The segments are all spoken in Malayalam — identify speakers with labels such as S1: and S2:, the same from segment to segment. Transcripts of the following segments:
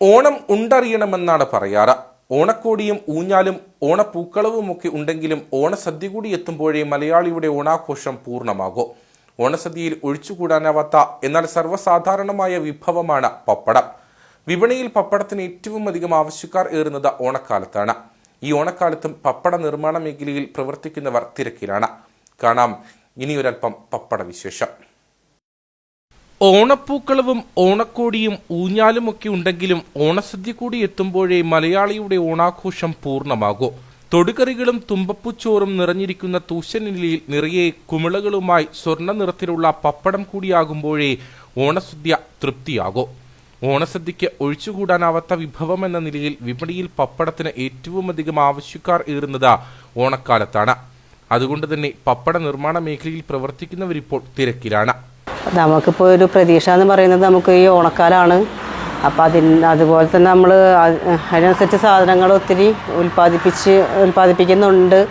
S1: ഓണം ഉണ്ടറിയണമെന്നാണ് പറയാറ്. ഓണക്കോടിയും ഊഞ്ഞാലും ഓണപ്പൂക്കളവുമൊക്കെ ഉണ്ടെങ്കിലും ഓണസദ്യ കൂടി എത്തുമ്പോഴേ മലയാളിയുടെ ഓണാഘോഷം പൂർണമാകൂ. ഓണസദ്യയിൽ ഒഴിച്ചുകൂടാനാവാത്ത എന്നാൽ സർവസാധാരണമായ വിഭവമാണ് പപ്പടം. വിപണിയിൽ പപ്പടത്തിന് ഏറ്റവും അധികം ആവശ്യക്കാർ ഏറുന്നത് ഓണക്കാലത്താണ്. ഈ ഓണക്കാലത്തും പപ്പട നിർമ്മാണ മേഖലയിൽ പ്രവർത്തിക്കുന്നവർ തിരക്കിലാണ്. കാണാം ഇനിയൊരൽപ്പം പപ്പട വിശേഷം. ഓണപ്പൂക്കളവും ഓണക്കോടിയും ഊഞ്ഞാലുമൊക്കെ ഉണ്ടെങ്കിലും ഓണസദ്യ കൂടി എത്തുമ്പോഴേ മലയാളിയുടെ ഓണാഘോഷം പൂർണമാകൂ. തൊടുകറികളും തുമ്പപ്പൂച്ചോറും നിറഞ്ഞിരിക്കുന്ന തൂശനിലയിൽ നിറയെ കുമിളകളുമായി സ്വർണ നിറത്തിലുള്ള പപ്പടം കൂടിയാകുമ്പോഴേ ഓണസദ്യ തൃപ്തിയാകൂ. ഓണസദ്യയ്ക്ക് ഒഴിച്ചുകൂടാനാവാത്ത വിഭവം എന്ന നിലയിൽ വിപണിയിൽ പപ്പടത്തിന് ഏറ്റവുമധികം ആവശ്യക്കാർ ഏറുന്നത് ഓണക്കാലത്താണ്. അതുകൊണ്ട് തന്നെ പപ്പട നിർമ്മാണ മേഖലയിൽ പ്രവർത്തിക്കുന്നവരിപ്പോൾ തിരക്കിലാണ്.
S2: നമുക്കിപ്പോൾ ഒരു പ്രതീക്ഷ എന്ന് പറയുന്നത് നമുക്ക് ഈ ഓണക്കാലമാണ് അപ്പം അതിന് അതുപോലെ തന്നെ നമ്മൾ അതിനനുസരിച്ച് സാധനങ്ങൾ ഒത്തിരി ഉൽപ്പാദിപ്പിച്ച് ഉൽപ്പാദിപ്പിക്കുന്നുണ്ട്.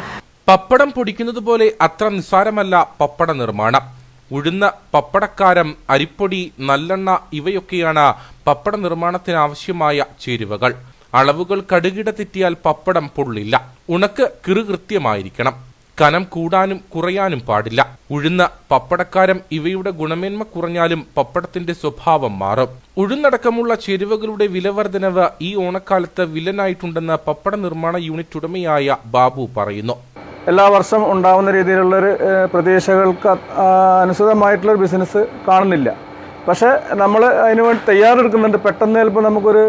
S1: പപ്പടം പൊടിക്കുന്നത് പോലെ അത്ര നിസ്സാരമല്ല പപ്പട നിർമ്മാണം. ഉഴുന്ന പപ്പടക്കാരം അരിപ്പൊടി നല്ലെണ്ണ ഇവയൊക്കെയാണ് പപ്പട നിർമ്മാണത്തിനാവശ്യമായ ചേരുവകൾ. അളവുകൾ കടുകിട തെറ്റിയാൽ പപ്പടം പൊള്ളില്ല. ഉണക്ക് കിറുകൃത്യമായിരിക്കണം. കനം കൂടാനും കുറയാനും പാടില്ല. ഉഴുന്ന പപ്പടക്കാരം ഇവയുടെ ഗുണമേന്മ കുറഞ്ഞാലും പപ്പടത്തിന്റെ സ്വഭാവം മാറും. ഉഴുന്നടക്കമുള്ള ചേരുവകളുടെ വിലവർദ്ധനവ് ഈ ഓണക്കാലത്ത് വില്ലനായിട്ടുണ്ടെന്ന് പപ്പട നിർമ്മാണ യൂണിറ്റ് ഉടമയായ ബാബു പറയുന്നു.
S3: എല്ലാ വർഷം ഉണ്ടാവുന്ന രീതിയിലുള്ളൊരു പ്രതീക്ഷകൾക്ക് അനുസൃതമായിട്ടുള്ളൊരു ബിസിനസ് കാണുന്നില്ല. പക്ഷേ നമ്മൾ അതിന് വേണ്ടി തയ്യാറെടുക്കുന്നുണ്ട്. പെട്ടെന്ന് ചിലപ്പോൾ നമുക്കൊരു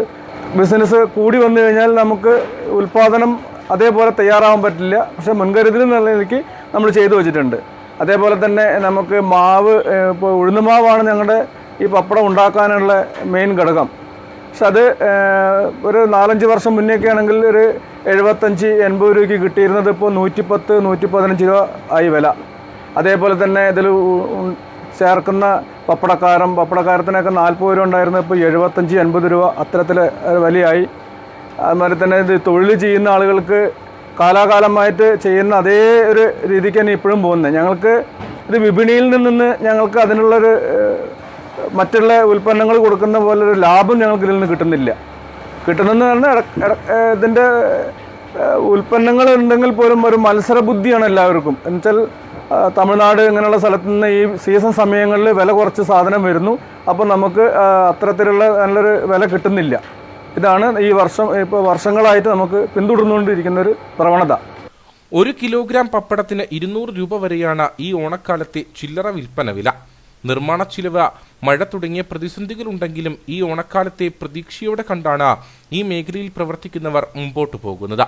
S3: ബിസിനസ് കൂടി വന്നു കഴിഞ്ഞാൽ നമുക്ക് ഉൽപ്പാദനം അതേപോലെ തയ്യാറാവാൻ പറ്റില്ല. പക്ഷെ മുൻകരുതൽ എന്നുള്ള നിലയ്ക്ക് നമ്മൾ ചെയ്തു വെച്ചിട്ടുണ്ട്. അതേപോലെ തന്നെ നമുക്ക് മാവ് ഇപ്പോൾ ഉഴുന്ന മാവാണ് ഞങ്ങളുടെ ഈ പപ്പടം ഉണ്ടാക്കാനുള്ള മെയിൻ ഘടകം. പക്ഷെ അത് ഒരു നാലഞ്ച് വർഷം മുന്നേയൊക്കെ ആണെങ്കിൽ ഒരു എഴുപത്തഞ്ച് എൺപത് രൂപയ്ക്ക് കിട്ടിയിരുന്നത് ഇപ്പോൾ നൂറ്റിപ്പത്ത് നൂറ്റി പതിനഞ്ച് രൂപ ആയി വില. അതേപോലെ തന്നെ ഇതിൽ ചേർക്കുന്ന പപ്പടക്കാരം പപ്പടക്കാരത്തിനൊക്കെ നാൽപ്പത് രൂപ ഉണ്ടായിരുന്നത് ഇപ്പോൾ എഴുപത്തഞ്ച് എൺപത് രൂപ അത്തരത്തിൽ വിലയായി. അതുമാതിരി തന്നെ ഇത് തൊഴിൽ ചെയ്യുന്ന ആളുകൾക്ക് കാലാകാലമായിട്ട് ചെയ്യുന്ന അതേ ഒരു രീതിക്ക് തന്നെ ഇപ്പോഴും പോകുന്നത്. ഞങ്ങൾക്ക് ഇത് വിപണിയിൽ നിന്ന് ഞങ്ങൾക്ക് അതിനുള്ളൊരു മറ്റുള്ള ഉൽപ്പന്നങ്ങൾ കൊടുക്കുന്ന പോലെ ഒരു ലാഭം ഞങ്ങൾക്ക് ഇതിൽ നിന്ന് കിട്ടുന്നില്ല. കിട്ടുന്നെന്ന് പറഞ്ഞാൽ ഇതിന്റെ ഉൽപ്പന്നങ്ങൾ ഉണ്ടെങ്കിൽ പോലും ഒരു മത്സര ബുദ്ധിയാണ് എല്ലാവർക്കും. എന്നുവെച്ചാൽ തമിഴ്നാട് ഇങ്ങനെയുള്ള സ്ഥലത്ത് നിന്ന് ഈ സീസൺ സമയങ്ങളിൽ വില കുറച്ച് സാധനം വരുന്നു. അപ്പോൾ നമുക്ക് അത്തരത്തിലുള്ള നല്ലൊരു വില കിട്ടുന്നില്ല. ഇതാണ് ഈ വർഷം ഇപ്പോൾ വർഷങ്ങളായിട്ട് നമുക്ക് പിന്തുടർന്നുകൊണ്ടിരിക്കുന്ന ഒരു പ്രവണത.
S1: ഒരു കിലോഗ്രാം പപ്പടത്തിന് ഇരുന്നൂറ് രൂപ വരെയാണ് ഈ ഓണക്കാലത്തെ ചില്ലറ വിൽപ്പന വില. നിർമ്മാണ ചിലവ് മഴ തുടങ്ങിയ പ്രതിസന്ധികളുണ്ടെങ്കിലും ഈ ഓണക്കാലത്തെ പ്രതീക്ഷയോടെ കണ്ടാണ് ഈ മേഖലയിൽ പ്രവർത്തിക്കുന്നവർ മുമ്പോട്ടു പോകുന്നത്.